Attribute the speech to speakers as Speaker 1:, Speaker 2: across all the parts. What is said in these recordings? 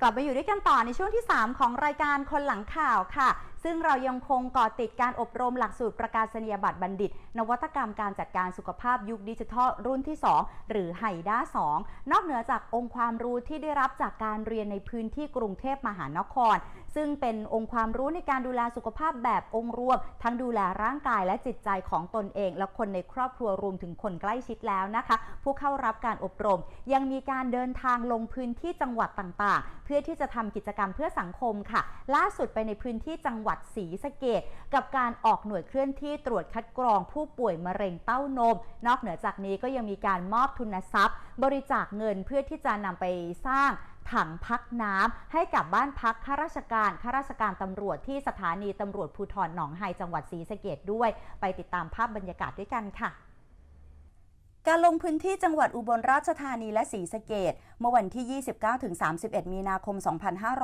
Speaker 1: กลับมาอยู่ด้วยกันต่อในช่วงที่ 3 ของรายการคนหลังข่าวค่ะ ซึ่งเรายังคงก่อติดการอบรมหลักสูตรประกาศนียบัตรบัณฑิต นวัตกรรมการจัดการสุขภาพยุคดิจิทัลรุ่นที่ 2 หรือไฮด้า 2 นอกเหนือจากองค์ความรู้ที่ได้รับจากการเรียนในพื้นที่กรุงเทพมหานคร ซึ่งเป็นองค์ความรู้ในการดูแลสุขภาพแบบองค์รวม ทั้งดูแลร่างกายและจิตใจของตนเอง และคนในครอบครัวรวมถึงคนใกล้ชิดแล้วนะคะ ผู้เข้ารับการอบรม ยังมีการเดินทางลงพื้นที่จังหวัดต่างๆ เพื่อที่จะทำกิจกรรมเพื่อสังคมค่ะ ล่าสุดไปในพื้นที่จังหวัดศรีสะเกดกับการออกหน่วยเคลื่อนที่ตรวจคัดกรองผู้ป่วยมะเร็งเต้านม นอกเหนือจากนี้ก็ยังมีการมอบทุนทรัพย์ บริจาคเงินเพื่อที่จะนำไปสร้างถังพักน้ำให้กับบ้านพักข้าราชการข้าราชการตำรวจที่สถานีตำรวจภูธรหนองไฮจังหวัดศรีสะเกดด้วย ไปติดตามภาพบรรยากาศด้วยกันค่ะ การลงพื้นที่จังหวัดอุบลราชธานีและศรีสะเกด เมื่อวันที่ 29-31 มีนาคม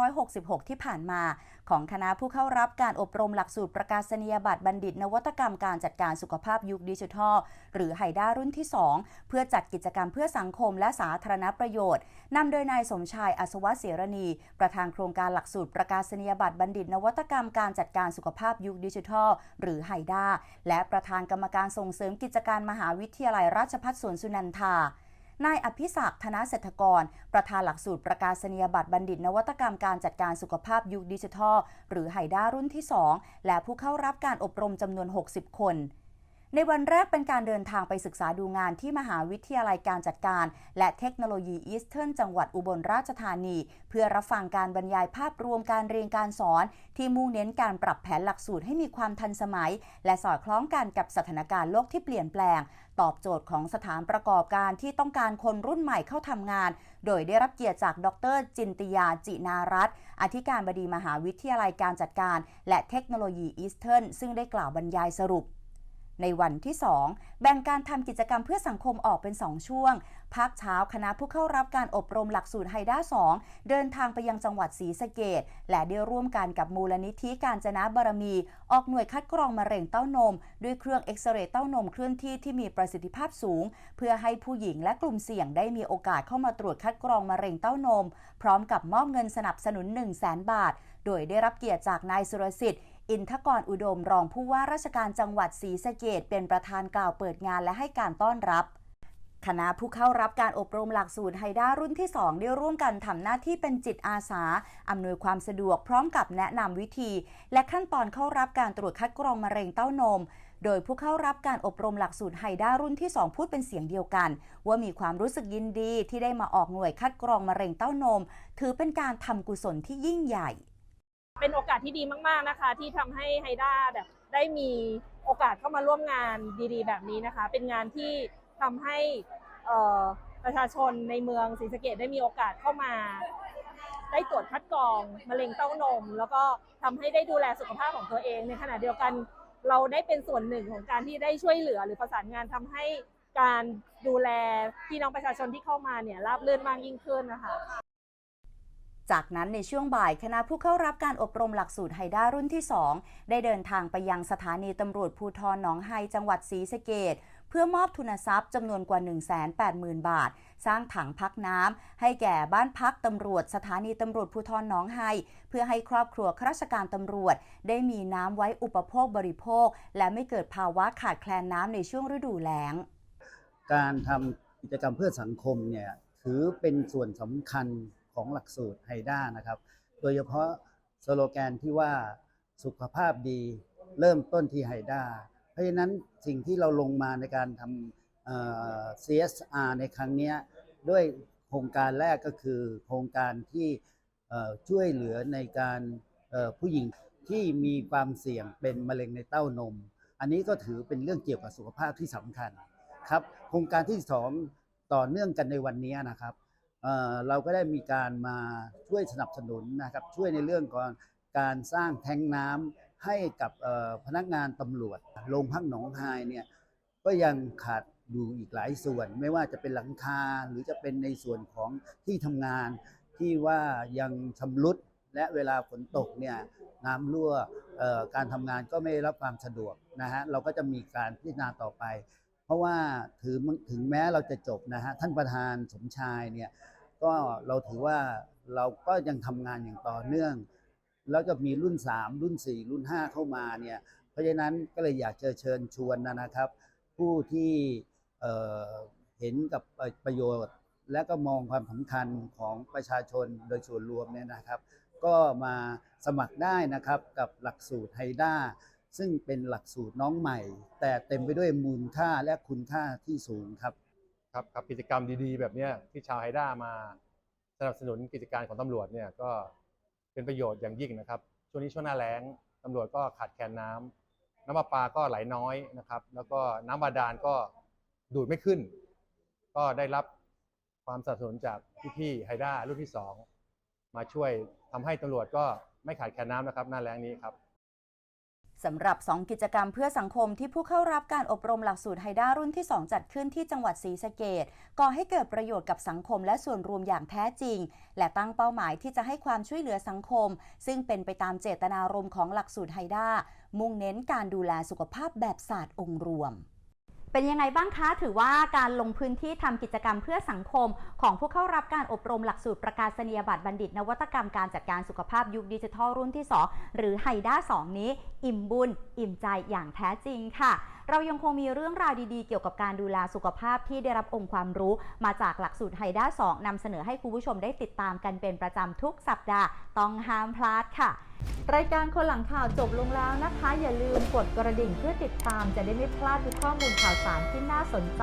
Speaker 1: 2566 ที่ผ่านมา ของคณะผู้เข้ารับการอบรมหลักสูตรประกาศนียบัตรบัณฑิต นวัตกรรมการจัดการสุขภาพยุคดิจิทัล หรือไฮด้ารุ่นที่ 2 เพื่อจัดกิจกรรมเพื่อสังคมและสาธารณประโยชน์นำโดยนายสมชายอัศวะเสรณี ประธานโครงการหลักสูตรประกาศนียบัตรบัณฑิต นวัตกรรมการจัดการสุขภาพยุคดิจิทัล หรือไฮด้าและประธานกรรมการส่งเสริมกิจการมหาวิทยาลัยราชภัฏสวนสุนันทา นายอภิศักดิ์ธนเศรษฐกร ประธานหลักสูตรประกาศนียบัตรบัณฑิต นวัตกรรมการจัดการสุขภาพยุคดิจิทัล หรือไฮด้ารุ่นที่ 2 และผู้เข้ารับการอบรมจำนวน 60 คน ในวันแรกเป็นการเดินทางไปศึกษาดูงานที่มหาวิทยาลัยการจัดการ และเทคโนโลยีอีสเทิร์นจังหวัดอุบลราชธานี เพื่อรับฟังการบรรยายภาพรวมการเรียนการสอน ที่มุ่งเน้นการปรับแผนหลักสูตรให้มีความทันสมัย และสอดคล้องกันกับสถานการณ์โลกที่เปลี่ยนแปลง ตอบโจทย์ของสถานประกอบการที่ต้องการคนรุ่นใหม่เข้าทำงาน โดยได้รับเกียรติจากดร จินตยาจินารัตน์อธิการบดีมหาวิทยาลัยการจัดการ และเทคโนโลยีอีสเทิร์นซึ่งได้กล่าวบรรยายสรุป ในวันที่ 2 แบ่งการทำกิจกรรมเพื่อสังคมออกเป็น 2 ช่วง ภาคเช้าคณะผู้เข้ารับการอบรมหลักสูตรไฮด้า 2 เดินทางไปยังจังหวัดศรีสะเกดและได้ร่วมกันกับมูลนิธิการจนะบารมี ออกหน่วยคัดกรองมะเร็งเต้านม ด้วยเครื่องเอ็กซเรย์เต้านมเคลื่อนที่ที่มีประสิทธิภาพสูง เพื่อให้ผู้หญิงและกลุ่มเสี่ยงได้มีโอกาสเข้ามาตรวจคัดกรองมะเร็งเต้านม พร้อมกับมอบเงินสนับสนุน 1 0 0 0 0แบาท โดยได้รับเกียรติจากนายสุรสิทธิ์ อินทกรอุดมรองผู้ว่าราชการจังหวัดศรีสะเกดเป็นประธานกล่าวเปิดงานและให้การต้อนรับ คณะผู้เข้ารับการอบรมหลักสูตรไฮด้ารุ่นที่ 2 ได้ร่วมกันทำหน้าที่เป็นจิตอาสา อำนวยความสะดวกพร้อมกับแนะนำวิธี และขั้นตอนเข้ารับการตรวจคัดกรองมะเร็งเต้านมโดยผู้เข้ารับการอบรมหลักสูตรไฮด้ารุ่นที่ 2 พูดเป็นเสียงเดียวกัน ว่ามีความรู้สึกยินดีที่ได้มาออกหน่วยคัดกรองมะเร็งเต้านม ถือเป็นการทำกุศลที่ยิ่งใหญ่
Speaker 2: เป็นโอกาสที่ดีมาก ๆนะคะ ที่ทำให้ไฮด้าแบบได้มีโอกาสเข้ามาร่วมงานดีๆ แบบนี้นะคะ เป็นงานที่ทำให้ประชาชนในเมืองศรีสะเกดได้มีโอกาสเข้ามา ได้ตรวจคัดกรองมะเร็งเต้านม แล้วก็ทำให้ได้ดูแลสุขภาพของตัวเอง ในขณะเดียวกันเราได้เป็นส่วนหนึ่งของการที่ได้ช่วยเหลือหรือประสานงานทำให้การดูแลพี่น้องประชาชนที่เข้ามาเนี่ยราบรื่นมากยิ่งขึ้นนะคะ
Speaker 1: จากนั้นในช่วงบ่ายคณะผู้เข้ารับการอบรมหลักสูตรไฮด้ารุ่นที่ 2 ได้เดินทางไปยังสถานีตำรวจภูทรหนองไฮจังหวัดศรีสะเกดเพื่อมอบทุนทรัพย์จำนวนกว่า 180,000 บาท สร้างถังพักน้ำให้แก่บ้านพักตำรวจสถานีตำรวจภูทรหนองไฮเพื่อให้ครอบครัวข้าราชการตำรวจ ได้มีน้ำไว้อุปโภคบริโภค และไม่เกิดภาวะขาดแคลนน้ำในช่วงฤดูแล้ง
Speaker 3: การทำกิจกรรมเพื่อสังคมเนี่ยถือเป็นส่วนสำคัญ ของหลักสูตรไฮด้านะครับ โดยเฉพาะสโลแกนที่ว่าสุขภาพดีเริ่มต้นที่ไฮด้าเพราะฉะนั้นสิ่งที่เราลงมาในการทำ CSR ในครั้งนี้ด้วยโครงการแรกก็คือโครงการที่ช่วยเหลือในการผู้หญิงที่มีความเสี่ยงเป็นมะเร็งในเต้านม อันนี้ก็ถือเป็นเรื่องเกี่ยวกับสุขภาพที่สำคัญครับ โครงการที่สองต่อเนื่องกันในวันนี้นะครับ เราก็ได้มีการมาช่วยสนับสนุนนะครับช่วยในเรื่องของการสร้างแทงน้ำให้กับพนักงานตำรวจโรงพักหนองไฮเนี่ยก็ยังขาดอยู่อีกหลายส่วน ไม่ว่าจะเป็นหลังคาหรือจะเป็นในส่วนของที่ทำงานที่ว่ายังชำรุดและเวลาฝนตกเนี่ยน้ำรั่วการทำงานก็ไม่รับความสะดวกนะฮะเราก็จะมีการพิจารณาต่อไป เพราะว่าถือถึงแม้เราจะจบนะฮะท่านประธานสมชายเนี่ย ก็เราถือว่าเราก็ยังทำงานอย่างต่อเนื่อง แล้วจะมีรุ่น 3 รุ่น 4 รุ่น 5 เข้ามาเนี่ยเพราะฉะนั้นก็เลยอยากจะเชิญชวนนะครับ ผู้ที่เเห็นกับประโยชน์ และก็มองความสำคัญของประชาชนโดยส่วนรวมเนี่ยนะครับ ก็มาสมัครได้นะครับกับหลักสูตรไฮด้าซึ่งเป็นหลักสูตรน้องใหม่ แต่เต็มไปด้วยมูลค่าและคุณค่าที่สูงครับ
Speaker 4: ครับครับกิจกรรมดีๆ แบบเนี้ยที่ชาวไฮด้ามาสนับสนุนกิจการของตำรวจเนี่ยก็เป็นประโยชน์อย่างยิ่งนะครับ ช่วงนี้ช่วงหน้าแล้งตำรวจก็ขาดแคลนน้ำน้ำประปาก็ไหลน้อยนะครับ แล้วก็น้ำบาดาลก็ดูดไม่ขึ้น ก็ได้รับความสนับสนุนจากพี่ๆไฮด้ารุ่นที่สองมาช่วยทำให้ตำรวจก็ไม่ขาดแคลนน้ำนะครับ หน้าแล้งนี้ครับ
Speaker 1: สำหรับ 2 กิจกรรมเพื่อสังคมที่ผู้เข้ารับการอบรมหลักสูตรไฮด้ารุ่นที่ 2 จัดขึ้นที่จังหวัดศรีสะเกดก่อให้เกิดประโยชน์กับสังคมและส่วนรวมอย่างแท้จริง และตั้งเป้าหมายที่จะให้ความช่วยเหลือสังคม ซึ่งเป็นไปตามเจตนารมณ์ของหลักสูตรไฮด้ามุ่งเน้นการดูแลสุขภาพแบบศาสตร์องค์รวม เป็นยังไงบ้างคะ ถือว่าการลงพื้นที่ทำกิจกรรมเพื่อสังคม ของผู้เข้ารับการอบรมหลักสูตรประกาศนียบัตรบัณฑิต นวัตกรรมการจัดการสุขภาพยุคดิจิทัลรุ่นที่ 2 หรือไฮด้า2นี้ อิ่มบุญ อิ่มใจอย่างแท้จริงค่ะ เรายังคงมีเรื่องราวดีๆ เกี่ยวกับการดูแลสุขภาพที่ได้รับองค์ความรู้ มาจากหลักสูตรไฮด้า2นำเสนอให้คุณผู้ชมได้ติดตามกันเป็นประจำทุกสัปดาห์ ต้องห้ามพลาดค่ะ รายการคนหลังข่าวจบลงแล้วนะคะ อย่าลืมกดกระดิ่งเพื่อติดตามจะได้ไม่พลาดทุกข้อมูลข่าวสารที่น่าสนใจ